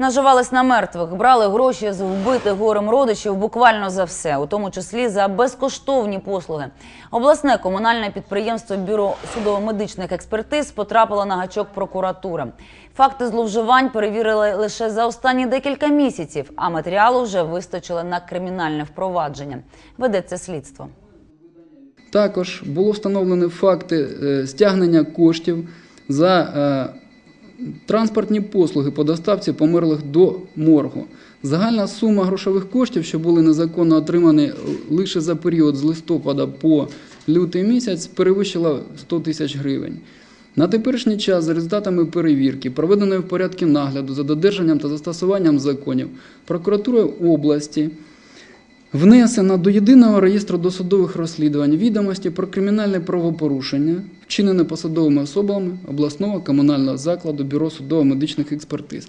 Наживались на мертвих, брали гроші з вбитих горем родичів буквально за все, у тому числі за безкоштовні послуги. Обласне комунальне підприємство Бюро судово-медичних експертиз потрапило на гачок прокуратури. Факти зловживань перевірили лише за останні декілька місяців, а матеріалу вже вистачило на кримінальне впровадження. Ведеться слідство. Також було встановлено факти е, стягнення коштів за е, транспортні послуги по доставці померлих до моргу. Загальна сума грошових коштів, що були незаконно отримані лише за період з листопада по лютий місяць, перевищила 100 тисяч гривень. На теперішній час, за результатами перевірки, проведеної в порядку нагляду за додержанням та застосуванням законів, прокуратурою області Внесено до єдиного реєстру досудових розслідувань відомості про кримінальне правопорушення, вчинене посадовими особами обласного комунального закладу Бюро судово-медичних експертиз,